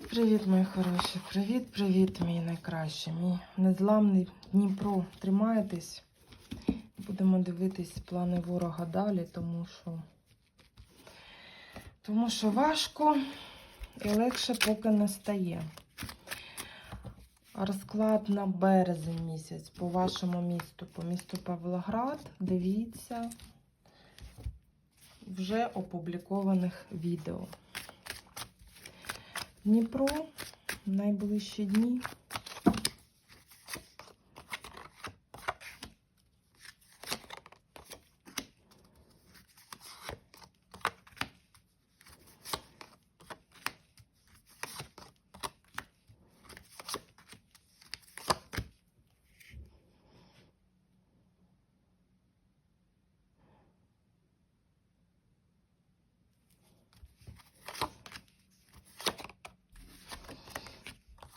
Привіт-привіт, мої хороші. Привіт-привіт, мій найкращий. Мій незламний Дніпро. Тримаєтесь. Будемо дивитись плани ворога далі, тому що тому що важко і легше поки не стає. Розклад на березень місяць по вашому місту, по місту Павлоград. Дивіться вже опублікованих відео. Дніпро найближчі дні.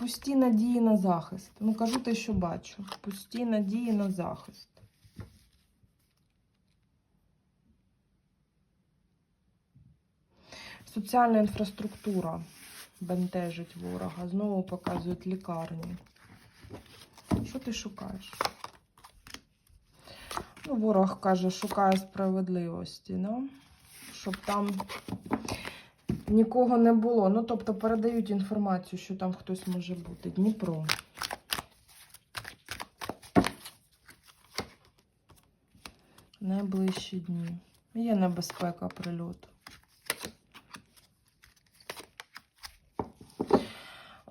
Пусті надії на захист. Ну, кажу те, що бачу. Пусті надії на захист. Соціальна інфраструктура бентежить ворога. Знову показують лікарні. Що ти шукаєш? Ну, ворог каже, шукає справедливості, ну, щоб там нікого не було. Ну, тобто передають інформацію, що там хтось може бути. Дніпро. Найближчі дні. Є небезпека прильоту.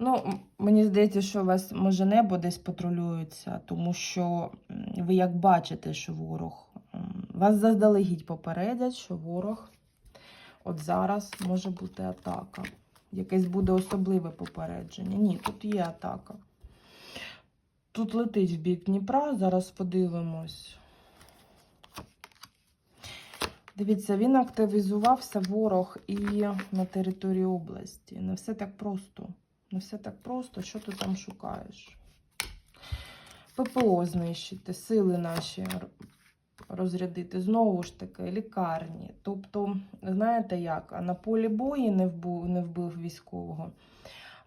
Ну, мені здається, що у вас може небо десь патрулюється, тому що ви як бачите, що ворог вас заздалегідь попередять, що ворог от зараз може бути атака. Якесь буде особливе попередження. Ні, тут є атака. Тут летить в бік Дніпра, зараз подивимось. Дивіться, він активізувався ворог і на території області. Не все так просто. Не все так просто. Що ти там шукаєш? ППО знищити, сили наші розрядити. Знову ж таки, лікарні. Тобто, знаєте як, на полі бою не вбив, не вбив військового.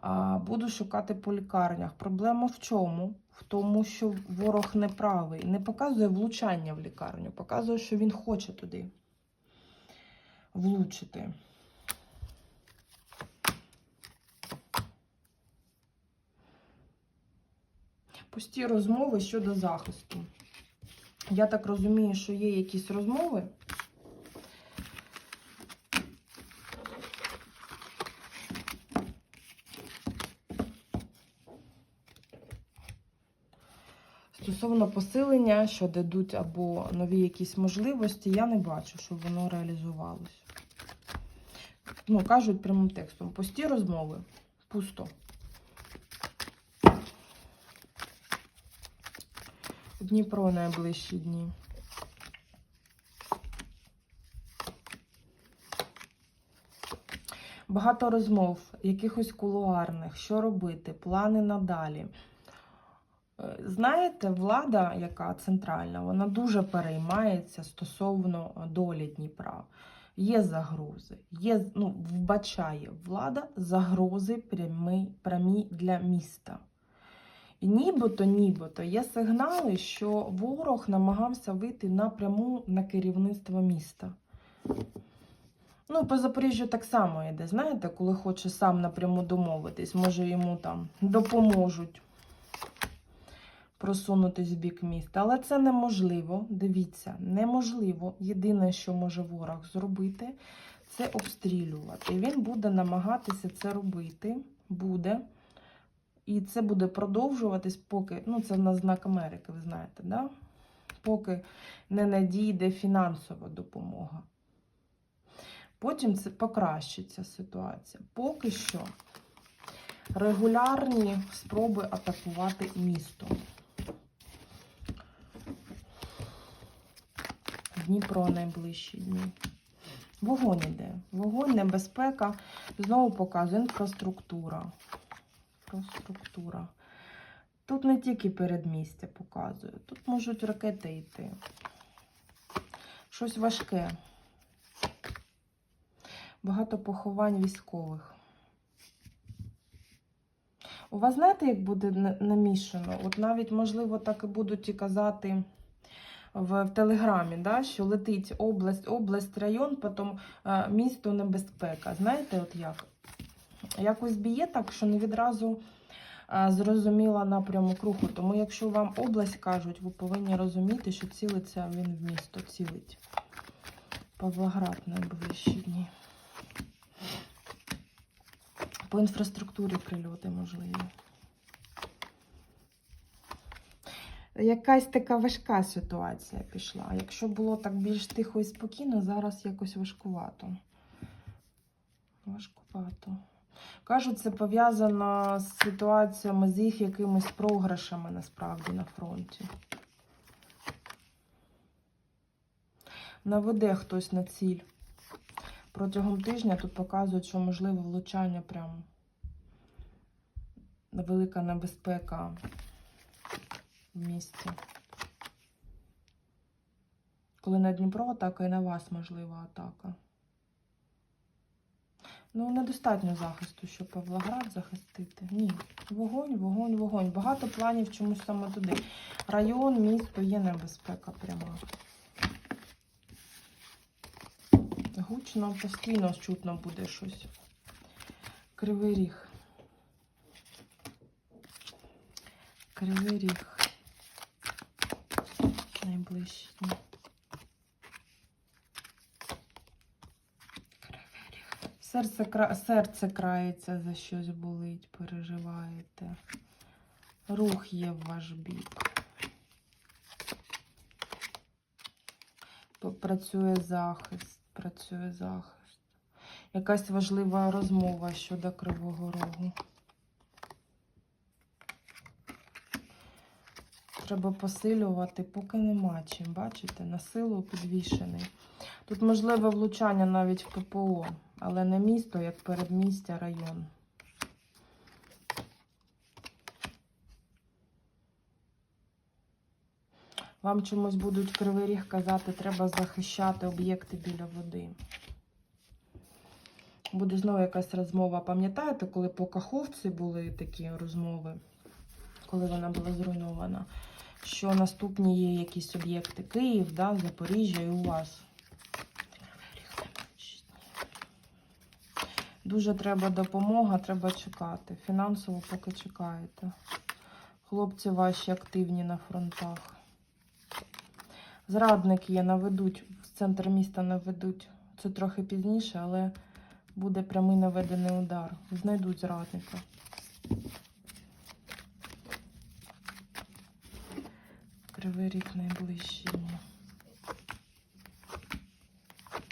А буду шукати по лікарнях. Проблема в чому? В тому, що ворог не правий. Не показує влучання в лікарню, показує, що він хоче туди влучити. Пусті розмови щодо захисту. Я так розумію, що є якісь розмови. Стосовно посилення, що дадуть або нові якісь можливості, я не бачу, щоб воно реалізувалось. Ну, кажуть прямим текстом: пусті розмови. Пусто. Дніпро найближчі дні. Багато розмов, якихось кулуарних, що робити, плани надалі. Е, Знаєте, влада, яка центральна, вона дуже переймається стосовно долі Дніпра. Є загрози, є, ну, вбачає влада загрози прямі, прямі для міста. Нібито, нібито є сигнали, що ворог намагався вийти напряму на керівництво міста. Ну, по Запоріжжю так само йде. Знаєте, коли хоче сам напряму домовитись, може йому там допоможуть просунутись в бік міста. Але це неможливо. Дивіться, неможливо. Єдине, що може ворог зробити, це обстрілювати. Він буде намагатися це робити. Буде. І це буде продовжуватись, поки, ну це в нас знак Америки, ви знаєте, да? поки не надійде фінансова допомога. Потім це покращиться ситуація. Поки що регулярні спроби атакувати місто. Дніпро найближчі дні. Вогонь іде. Вогонь, небезпека. Знову показує інфраструктура. Інфраструктура. Тут не тільки передмістя показує, тут можуть ракети йти. Щось важке. Багато поховань військових. У вас знаєте, як буде намішано? От навіть, можливо, так і будуть і казати в, в Телеграмі, да, що летить область, область, район, потім е, місто небезпека. Знаєте, от як? Якось б'є так, що не відразу е, зрозуміла напрямок руху. Тому якщо вам область кажуть, ви повинні розуміти, що цілиться він в місто, цілить. Павлоград найближчі дні. По інфраструктурі прильоти можливі. Якась така важка ситуація пішла. Якщо було так більш тихо і спокійно, зараз якось важкувато. Важкувато. Кажуть, це пов'язано з ситуаціями, з їх якимись програшами насправді на фронті. Наведе хтось на ціль. Протягом тижня тут показують, що можливо влучання прям велика небезпека в місті. Коли на Дніпро атака і на вас можлива атака. Ну, недостатньо захисту, щоб Павлоград захистити. Ні. Вогонь, вогонь, вогонь. Багато планів чомусь саме туди. Район, місто є небезпека пряма. Гучно, постійно чутно буде щось. Кривий ріг. Кривий ріг. Найближчі дні. Кривий ріг. Серце, кра- серце крається за щось болить, переживаєте. Рух є в ваш бік. Працює захист, працює захист. Якась важлива розмова щодо Кривого Рогу. Треба посилювати, поки нема чим. Бачите, на силу підвішений. Тут можливе влучання навіть в ППО, але не місто, як передмістя, район. Вам чомусь будуть кривий ріг казати, треба захищати об'єкти біля води. Буде знову якась розмова. Пам'ятаєте, коли по Каховці були такі розмови, коли вона була зруйнована, що наступні є якісь об'єкти Київ, да, Запоріжжя і у вас. Дуже треба допомога, треба чекати. Фінансово поки чекаєте. Хлопці ваші активні на фронтах. Зрадники є, наведуть, в центр міста наведуть. Це трохи пізніше, але буде прямий наведений удар. Знайдуть зрадника. Кривий рік найближчі дні.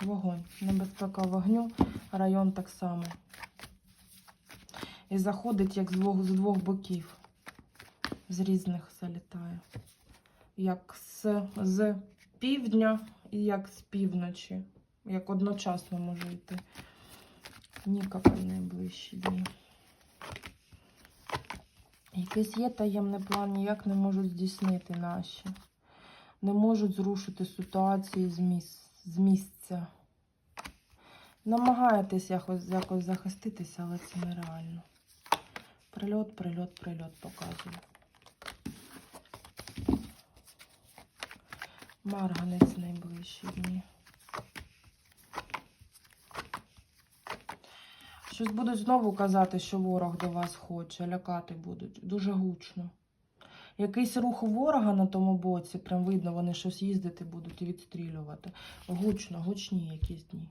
Вогонь. Небезпека вогню, район так само. І заходить як з двох, з двох боків. З різних залітає. Як з, з півдня і як з півночі. Як одночасно може йти. Ніколи найближчі дні. Якийсь є таємний план, ніяк не можуть здійснити наші. Не можуть зрушити ситуації з, міс... з місця. Намагаєтесь якось, якось захиститися, але це нереально. Прильот, прильот, прильот показує. Марганець найближчі дні. Щось будуть знову казати, що ворог до вас хоче, лякати будуть. Дуже гучно. Якийсь рух ворога на тому боці, прям видно, вони щось їздити будуть і відстрілювати. Гучно, гучні якісь дні.